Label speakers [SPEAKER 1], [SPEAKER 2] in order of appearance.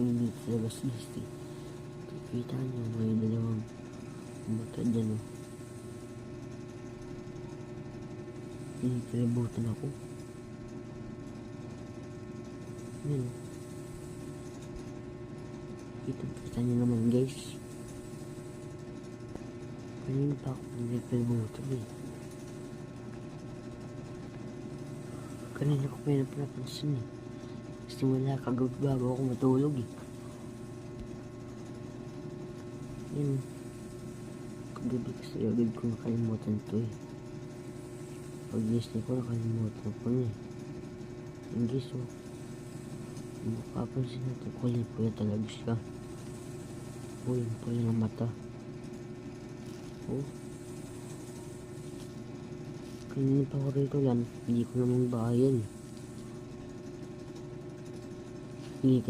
[SPEAKER 1] sa labas guys. eh. Kita nyo, may dalawang mata dyan oh. Pinipilibutan ako. Oh. Kita, kita nyo naman guys. Kanina pa ako pinipilibutan eh. Kanina ko pa yun napansin eh. Simula kagabi bago ako matulog eh. Yun. Kagabi kasi agad ko nakalimutan to eh. Pag gising ko nakalimutan ko na eh. Yung gis oh. Mapapansin natin kulay pula talaga siya. Oh, yung pula ng mata. Oh. Kanina pa ako rito yan. Hindi ko naman bayan. Hindi ko